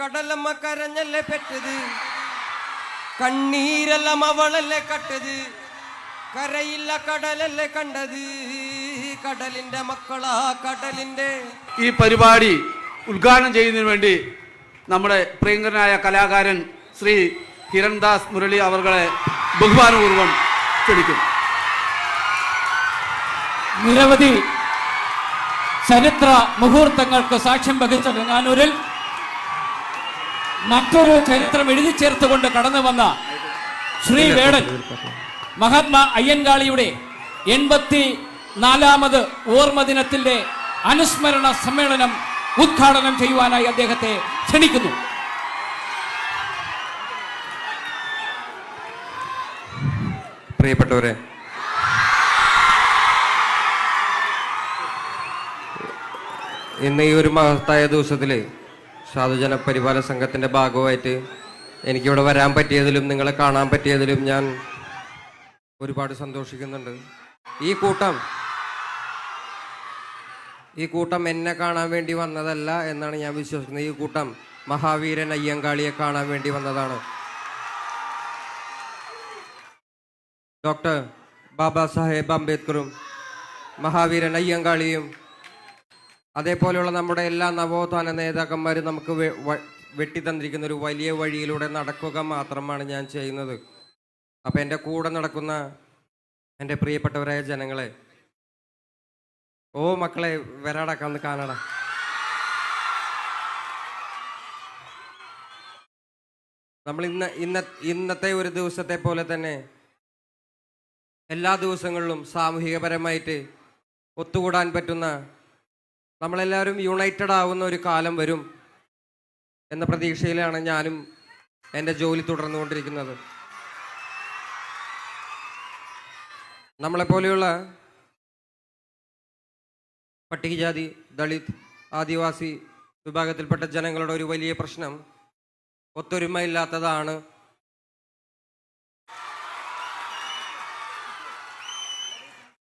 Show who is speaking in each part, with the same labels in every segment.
Speaker 1: കടലമ്മ കരഞ്ഞല്ലേ പെട്ടത്? കണ്ണീരെല്ലാം അവളല്ലേ കട്ടത്? കരയില്ല കടലല്ലേ കണ്ടത്? കടലിന്റെ മക്കളാ കടലിന്റെ.
Speaker 2: ഈ പരിപാടി ഉദ്ഘാടനം ചെയ്യുന്നതിന് വേണ്ടി നമ്മുടെ പ്രിയങ്കരനായ കലാകാരൻ ശ്രീ കിരൺദാസ് മുരളി അവർകളെ ബഹുമാനപൂർവം ക്ഷണിക്കും.
Speaker 3: നിരവധി ചരിത്ര മുഹൂർത്തങ്ങൾക്ക് സാക്ഷ്യം വഹിച്ച വെങ്ങാനൂരിൽ മറ്റൊരു ചരിത്രം എഴുതി ചേർത്തുകൊണ്ട് കടന്നു വന്ന ശ്രീ വേടൻ മഹാത്മാ അയ്യൻകാളിയുടെ എൺപത്തി നാലാമത് ഓർമ്മ ദിനത്തിന്റെ അനുസ്മരണ സമ്മേളനം ഉദ്ഘാടനം ചെയ്യുവാനായി അദ്ദേഹത്തെ ക്ഷണിക്കുന്നു.
Speaker 1: പ്രിയപ്പെട്ടവരെ ഇന്ന് ഈ ഒരു മഹത്തായ ദിവസത്തിൽ സാധുജന പരിപാലന സംഘത്തിന്റെ ഭാഗമായിട്ട് എനിക്കിവിടെ വരാൻ പറ്റിയതിലും നിങ്ങളെ കാണാൻ പറ്റിയതിലും ഞാൻ ഒരുപാട് സന്തോഷിക്കുന്നുണ്ട്. ഈ കൂട്ടം ഈ കൂട്ടം എന്നെ കാണാൻ വേണ്ടി വന്നതല്ല എന്നാണ് ഞാൻ വിശ്വസിക്കുന്നത്. ഈ കൂട്ടം മഹാവീരൻ അയ്യങ്കാളിയെ കാണാൻ വേണ്ടി വന്നതാണ്. ഡോക്ടർ ബാബാ സാഹേബ് അംബേദ്കറും മഹാവീരൻ അയ്യങ്കാളിയും അതേപോലെയുള്ള നമ്മുടെ എല്ലാ നവോത്ഥാന നേതാക്കന്മാരും നമുക്ക് വെട്ടിത്തന്നിരിക്കുന്ന ഒരു വലിയ വഴിയിലൂടെ നടക്കുക മാത്രമാണ് ഞാൻ ചെയ്യുന്നത്. അപ്പം എന്റെ കൂടെ നടക്കുന്ന എന്റെ പ്രിയപ്പെട്ടവരായ ജനങ്ങളെ ഓ മക്കളെ വരാടാ കന്ന് കാണട നമ്മൾ ഇന്ന് ഇന്ന ഇന്നത്തെ ഒരു ദിവസത്തെ പോലെ തന്നെ എല്ലാ ദിവസങ്ങളിലും സാമൂഹികപരമായിട്ട് ഒത്തുകൂടാൻ പറ്റുന്ന നമ്മളെല്ലാവരും യുണൈറ്റഡ് ആവുന്ന ഒരു കാലം വരും എന്ന പ്രതീക്ഷയിലാണ് ഞാനും എന്റെ ജോലി തുടർന്നുകൊണ്ടിരിക്കുന്നത്. നമ്മളെപ്പോലെയുള്ള പട്ടികജാതി ദളിത് ആദിവാസി വിഭാഗത്തിൽപ്പെട്ട ജനങ്ങളുടെ ഒരു വലിയ പ്രശ്നം ഒത്തൊരുമ ഇല്ലാത്തതാണ്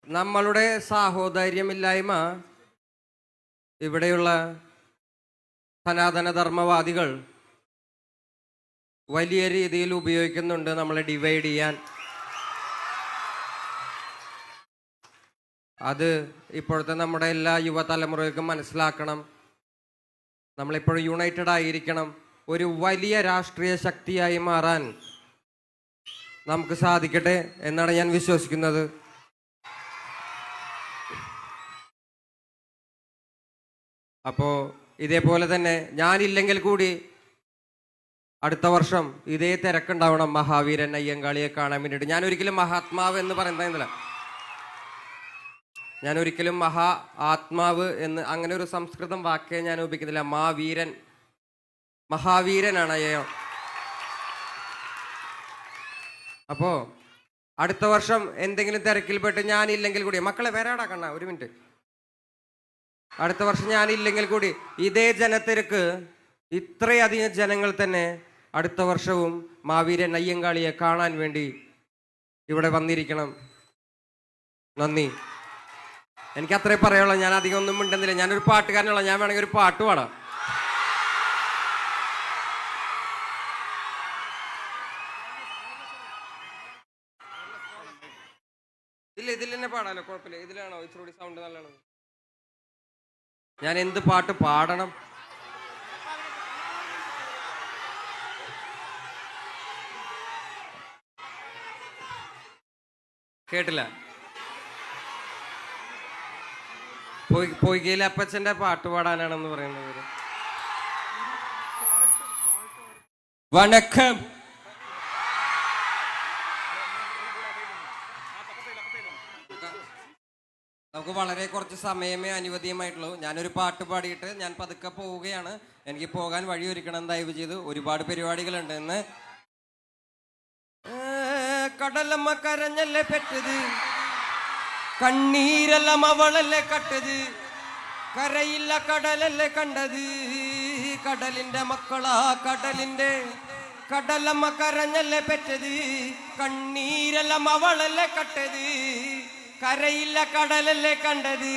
Speaker 1: നമ്മളുടെ സാഹോദര്യമില്ലായ്മ ഇവിടെയുള്ള സനാതനധർമ്മവാദികൾ വലിയ രീതിയിൽ ഉപയോഗിക്കുന്നുണ്ട് നമ്മളെ ഡിവൈഡ് ചെയ്യാൻ. അത് ഇപ്പോഴത്തെ നമ്മുടെ എല്ലാ യുവതലമുറകൾക്കും മനസ്സിലാക്കണം. നമ്മളിപ്പോഴും യുണൈറ്റഡ് ആയിരിക്കണം. ഒരു വലിയ രാഷ്ട്രീയ ശക്തിയായി മാറാൻ നമുക്ക് സാധിക്കട്ടെ എന്നാണ് ഞാൻ വിശ്വസിക്കുന്നത്. അപ്പോൾ ഇതേപോലെ തന്നെ ഞാനില്ലെങ്കിൽ കൂടി അടുത്ത വർഷം ഇതേ തിരക്കുണ്ടാവണം മഹാവീരൻ അയ്യങ്കാളിയെ കാണാൻ വേണ്ടിയിട്ട്. ഞാൻ ഒരിക്കലും മഹാത്മാവ് എന്ന് പറയുന്നതല്ല. ഞാൻ ഒരിക്കലും മഹാ ആത്മാവ് എന്ന് അങ്ങനെ ഒരു സംസ്കൃതം വാക്കേ ഞാൻ ഉപയോഗിക്കുന്നില്ല മാവീരൻ മഹാവീരനാണ് അയ്യോ. അപ്പോ അടുത്ത വർഷം എന്തെങ്കിലും തിരക്കിൽപ്പെട്ട് ഞാനില്ലെങ്കിൽ കൂടി. മക്കളെ വരാടാ കണ്ണ ഒരു മിനിറ്റ്. അടുത്ത വർഷം ഞാനില്ലെങ്കിൽ കൂടി ഇതേ ജനത്തിരക്ക് ഇത്രയധികം ജനങ്ങൾ തന്നെ അടുത്ത വർഷവും മാവീരൻ അയ്യങ്കാളിയെ കാണാൻ വേണ്ടി ഇവിടെ വന്നിരിക്കണം. നന്ദി. എനിക്ക് അത്രേ പറയുള്ളൂ ഞാൻ അധികം ഒന്നും മിണ്ടുന്നില്ല. ഞാനൊരു പാട്ടുകാരനുള്ള ഞാൻ വേണമെങ്കിൽ ഒരു പാട്ട് പാടാം. ഇല്ല ഇതിൽ തന്നെ പാടാലോ? കുഴപ്പമില്ല. ഇതിലാണോ? ഇച്ചിരി സൗണ്ട് നല്ലതാണ്? ഞാൻ എന്ത് പാട്ട് പാടണം? കേട്ടില്ല. പൊയ്- പൊയ്കയിലെ അപ്പച്ചന്റെ പാട്ട് പാടാനാണെന്ന് പറയുന്നത് വണക്കം. നമുക്ക് വളരെ കുറച്ച് സമയമേ അനുവദീയമായിട്ടുള്ളൂ. ഞാനൊരു പാട്ട് പാടിയിട്ട് ഞാൻ പതുക്കെ പോവുകയാണ്. എനിക്ക് പോകാൻ വഴി ഒരുക്കണം ദയവ് ചെയ്ത് ഒരുപാട് പരിപാടികളുണ്ട്. ഇന്ന് കടലമ്മ കരഞ്ഞല്ലേ പെറ്റത് കണ്ണീരെല്ലാം അവളല്ലേ കട്ടത്? കരയില്ല കടലല്ലേ കണ്ടത്? കടലിന്റെ മക്കളാ കടലിന്റെ കടലമ്മ കരഞ്ഞല്ലേ പെറ്റത് കണ്ണീരെല്ലാം അവളല്ലേ കട്ടത്? കരയില്ല കടലല്ലേ കണ്ടത്?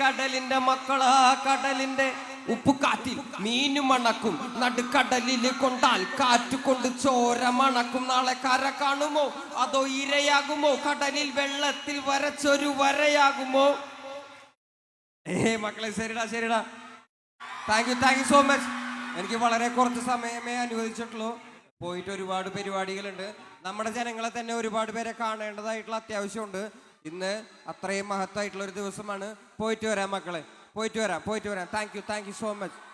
Speaker 1: കടലിന്റെ മക്കളാ കടലിന്റെ ഉപ്പുകാറ്റിൽ മീനും മണക്കും. നടുക്കടലിൽ കൊണ്ടാൽ കാറ്റ് കൊണ്ട് ചോര മണക്കും. നാളെ കര കാണുമോ? അതോ ഇരയാകുമോ? കടലിൽ വെള്ളത്തിൽ വരച്ചൊരു വരയാകുമോ? ഏ മക്കളെ ശരിടാ ശരിടാ. Thank you thank you so much എനിക്ക് വളരെ കുറച്ച് സമയമേ അനുവദിച്ചിട്ടുള്ളൂ. പോയിട്ട് ഒരുപാട് പരിപാടികളുണ്ട്. നമ്മുടെ ജനങ്ങളെ തന്നെ ഒരുപാട് പേരെ കാണേണ്ടതായിട്ടുള്ള അത്യാവശ്യമുണ്ട്. ഇന്ന് അത്രയും മഹത്തായിട്ടുള്ള ഒരു ദിവസമാണ്. പോയിട്ട് വരാം മക്കളെ. പോയിട്ട് വരാം പോയിട്ട് വരാം. Thank you thank you so much